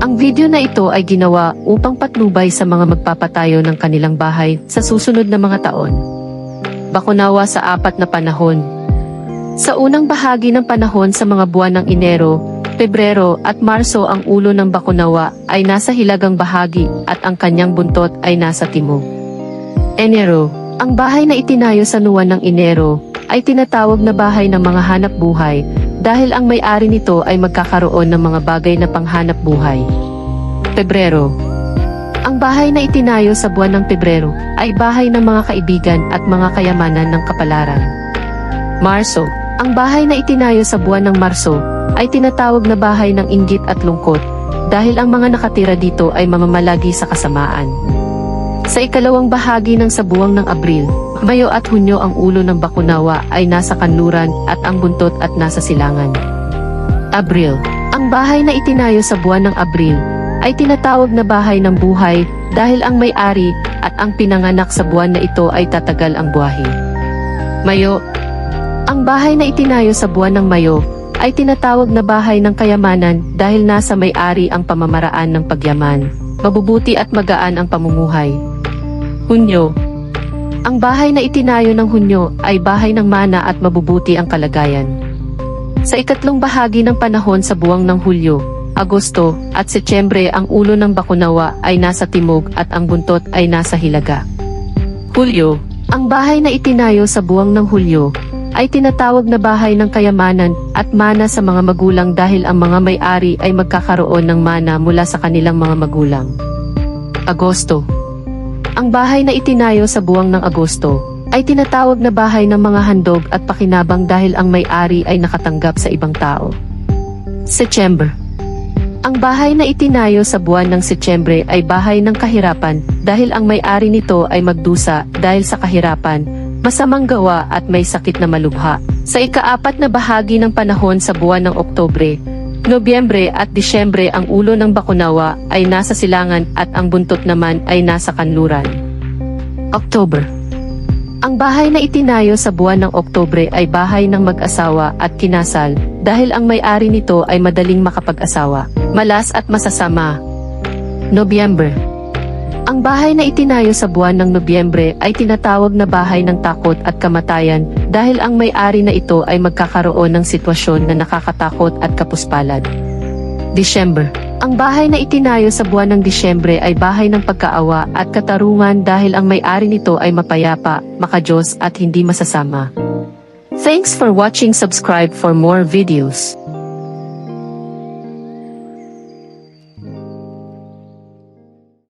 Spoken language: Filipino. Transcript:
Ang video na ito ay ginawa upang patnubay sa mga magpapatayo ng kanilang bahay sa susunod na mga taon. Bakunawa sa apat na panahon. Sa unang bahagi ng panahon sa mga buwan ng Enero, Pebrero at Marso ang ulo ng bakunawa ay nasa hilagang bahagi at ang kanyang buntot ay nasa timog. Enero, ang bahay na itinayo sa nuwan ng Enero ay tinatawag na bahay ng mga hanap buhay dahil ang may-ari nito ay magkakaroon ng mga bagay na panghanap buhay. Pebrero Ang bahay na itinayo sa buwan ng Pebrero ay bahay ng mga kaibigan at mga kayamanan ng kapalaran. Marso Ang bahay na itinayo sa buwan ng Marso ay tinatawag na bahay ng inggit at lungkot dahil ang mga nakatira dito ay mamamalagi sa kasamaan. Sa ikalawang bahagi ng sabuwang ng Abril, Mayo at Hunyo ang ulo ng Bakunawa ay nasa kanluran at ang buntot at nasa silangan. Abril Ang bahay na itinayo sa buwan ng Abril ay tinatawag na bahay ng buhay dahil ang may-ari at ang pinanganak sa buwan na ito ay tatagal ang buhahi. Mayo Ang bahay na itinayo sa buwan ng Mayo ay tinatawag na bahay ng kayamanan dahil nasa may-ari ang pamamaraan ng pagyaman, mabubuti at magaan ang pamumuhay. Hunyo Ang bahay na itinayo ng Hunyo ay bahay ng mana at mabubuti ang kalagayan. Sa ikatlong bahagi ng panahon sa buwang ng Hulyo, Agosto at Setyembre ang ulo ng Bakunawa ay nasa timog at ang buntot ay nasa hilaga. Hulyo Ang bahay na itinayo sa buwang ng Hulyo ay tinatawag na bahay ng kayamanan at mana sa mga magulang dahil ang mga may-ari ay magkakaroon ng mana mula sa kanilang mga magulang. Agosto Ang bahay na itinayo sa buwang ng Agosto ay tinatawag na bahay ng mga handog at pakinabang dahil ang may-ari ay nakatanggap sa ibang tao. September Ang bahay na itinayo sa buwan ng Setyembre ay bahay ng kahirapan dahil ang may-ari nito ay magdusa dahil sa kahirapan, masamang gawa at may sakit na malubha. Sa ikaapat na bahagi ng panahon sa buwan ng Oktobre, Nobyembre at Disyembre ang ulo ng Bakunawa ay nasa silangan at ang buntot naman ay nasa kanluran. October Ang bahay na itinayo sa buwan ng Oktobre ay bahay ng mag-asawa at kinasal dahil ang may-ari nito ay madaling makapag-asawa, malas at masasama. Nobyembre Ang bahay na itinayo sa buwan ng Nobyembre ay tinatawag na bahay ng takot at kamatayan dahil ang may-ari na ito ay magkakaroon ng sitwasyon na nakakatakot at kapuspalad. December Ang bahay na itinayo sa buwan ng Disyembre ay bahay ng pagkaawa at katarungan dahil ang may-ari nito ay mapayapa, makajos at hindi masasama. Thanks for watching subscribe for more videos.